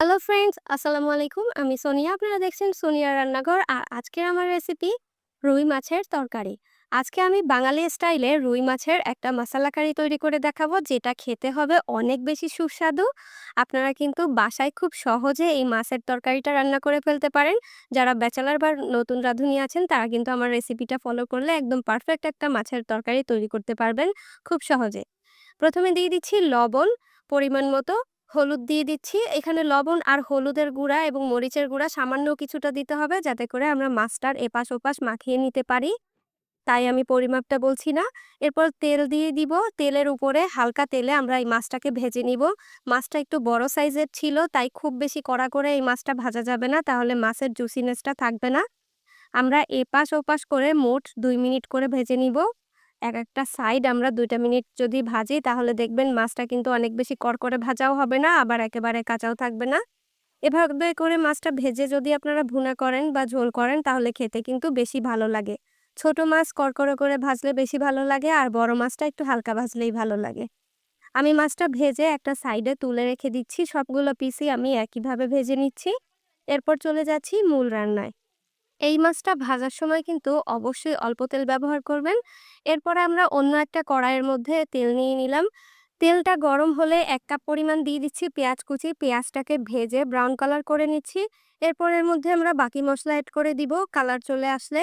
Hello friends আসসালামু আলাইকুম আমি সোনিয়া। আপনারা দেখছেন সোনিয়া রান্নাঘর। আর আজকের আমার রেসিপি রুই মাছের তরকারি। আজকে আমি বাঙালি স্টাইলে রুই মাছের একটা মশলা কারি তৈরি করে দেখাবো, যেটা খেতে হবে অনেক বেশি সুস্বাদু। আপনারা কিন্তু বাসায় খুব সহজে এই মাছের তরকারিটা রান্না করে ফেলতে পারেন। যারা ব্যাচেলার বা নতুন রাঁধুনি আছেন, তারা কিন্তু আমার রেসিপিটা ফলো করলে একদম পারফেক্ট একটা মাছের তরকারি তৈরি করতে পারবেন খুব সহজে। প্রথমে দিয়ে দিচ্ছি লবণ, পরিমাণ মতো। হলুদ দিয়ে দিচ্ছি। এখানে লবণ আর হলুদের গুঁড়া এবং মরিচের গুঁড়া সামান্য কিছুটা দিতে হবে যাতে করে আমরা মাছটার এপাশ ওপাশ মাখিয়ে নিতে পারি। তাই আমি পরিমাপটা বলছি না। এরপর তেল দিয়ে দিব। তেলের উপরে হালকা তেলে আমরা এই মাছটাকে ভেজে নিব। মাছটা একটু বড় সাইজের ছিল, তাই খুব বেশি কড়া করে এই মাছটা ভাজা যাবে না। তাহলে মাছের জুসিনেসটা থাকবে না। আমরা এপাশ ওপাশ করে মোট দুই মিনিট করে ভেজে নিব। এক একটা সাইড আমরা দুইটা মিনিট যদি ভাজি, তাহলে দেখবেন মাছটা কিন্তু অনেক বেশি কড়কড়ে ভাজাও হবে না, আবার একেবারে কাঁচাও থাকবে না। এভাবে করে মাছটা ভেজে যদি আপনারা ভুনা করেন বা ঝোল করেন, তাহলে খেতে কিন্তু বেশি ভালো লাগে। ছোট মাছ কড়কড়ে করে ভাজলে বেশি ভালো লাগে, আর বড় মাছটা একটু হালকা ভাজলেই ভালো লাগে। আমি মাছটা ভেজে একটা সাইডে তুলে রেখে দিচ্ছি, সবগুলো পিসই আমি একইভাবে ভেজে নিচ্ছি। এরপর চলে যাচ্ছি মূল রান্নায়। এই মাছটা ভাজার সময় কিন্তু অবশ্যই অল্প তেল ব্যবহার করবেন। এরপরে আমরা অন্য একটা কড়াইয়ের মধ্যে তেল নিয়ে নিলাম। তেলটা গরম হলে এক কাপ পরিমাণ দিয়ে দিচ্ছি পেঁয়াজ কুচি। পেঁয়াজটাকে ভেজে ব্রাউন কালার করে নিচ্ছি। এরপর এর মধ্যে আমরা বাকি মশলা অ্যাড করে দিব কালার চলে আসলে।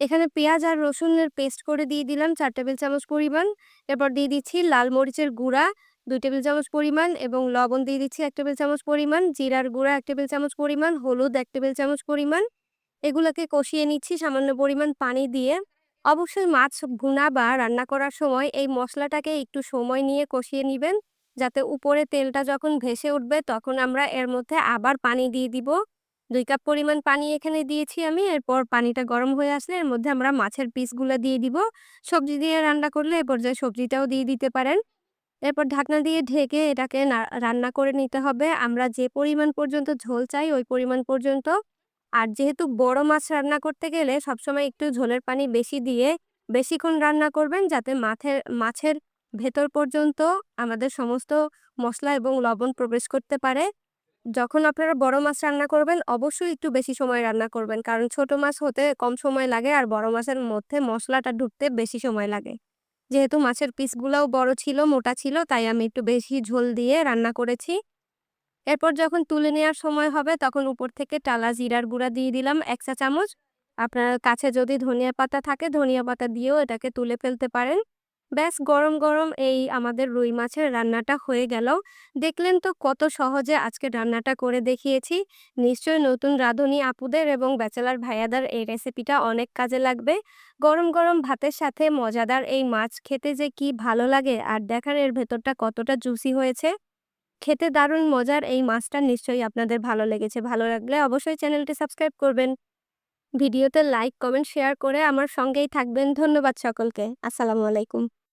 এখানে পেঁয়াজ আর রসুনের পেস্ট করে দিয়ে দিলাম চার টেবিল চামচ পরিমাণ। এরপর দিয়ে দিচ্ছি লাল মরিচের গুঁড়া দুই টেবিল চামচ পরিমাণ এবং লবণ দিয়ে দিচ্ছি এক টেবিল চামচ পরিমাণ। জিরার গুঁড়া এক টেবিল চামচ পরিমাণ, হলুদ এক টেবিল চামচ পরিমাণ। এগুলোকে কষিয়ে নিচ্ছি সামান্য পরিমাণ পানি দিয়ে। অবশ্যই মাছ ভুনা বা রান্না করার সময় এই মশলাটাকে একটু সময় নিয়ে কষিয়ে নেবেন, যাতে উপরে তেলটা যখন ভেসে উঠবে তখন আমরা এর মধ্যে আবার পানি দিয়ে দিব। দুই কাপ পরিমাণ পানি এখানে দিয়েছি আমি, এরপর পানিটা গরম হয়ে আসলে এর মধ্যে আমরা মাছের পিসগুলো দিয়ে দিব। সবজি দিয়ে রান্না করলে এ পর্যায়ে সবজিটাও দিয়ে দিতে পারেন। এরপর ঢাকনা দিয়ে ঢেকে এটাকে রান্না করে নিতে হবে। আমরা যে পরিমাণ পর্যন্ত ঝোল চাই ওই পরিমাণ পর্যন্ত আর যেহেতু বড় মাছ রান্না করতে গেলে সবসময় একটু ঝোলের পানি বেশি দিয়ে বেশিক্ষণ রান্না করবেন, যাতে মাছের মাছের ভেতর পর্যন্ত আমাদের সমস্ত মশলা এবং লবণ প্রবেশ করতে পারে। যখন আপনারা বড় মাছ রান্না করবেন, অবশ্যই একটু বেশি সময় রান্না করবেন, কারণ ছোট মাছ হতে কম সময় লাগে আর বড় মাছের মধ্যে মশলাটা ঢুকতে বেশি সময় লাগে। যেহেতু মাছের পিসগুলোও বড় ছিল, মোটা ছিল, তাই আমি একটু বেশি ঝোল দিয়ে রান্না করেছি। এরপর যখন তুলে নেওয়ার সময় হবে, তখন উপর থেকে টালা জিরার গুঁড়া দিয়ে দিলাম এক চা চামচ। আপনার কাছে যদি ধনিয়া পাতা থাকে, ধনিয়া পাতা দিয়েও এটাকে তুলে ফেলতে পারেন। ব্যাস, গরম গরম এই আমাদের রুই মাছের রান্নাটা হয়ে গেল। দেখলেন তো কত সহজে আজকে রান্নাটা করে দেখিয়েছি। নিশ্চয়ই নতুন রাঁধুনি আপুদের এবং ব্যাচেলার ভাইয়াদের এই রেসিপিটা অনেক কাজে লাগবে। গরম গরম ভাতের সাথে মজাদার এই মাছ খেতে যে কি ভালো লাগে আর দেখার এর ভেতরটা কতটা জুসি হয়েছে। খেতে দারুণ মজার এই মাছটা নিশ্চয়ই আপনাদের ভালো লেগেছে। ভালো লাগলে অবশ্যই চ্যানেলটি সাবস্ক্রাইব করবেন। ভিডিওতে লাইক, কমেন্ট, শেয়ার করে আমার সঙ্গেই থাকবেন। ধন্যবাদ সকলকে। আসসালামু আলাইকুম।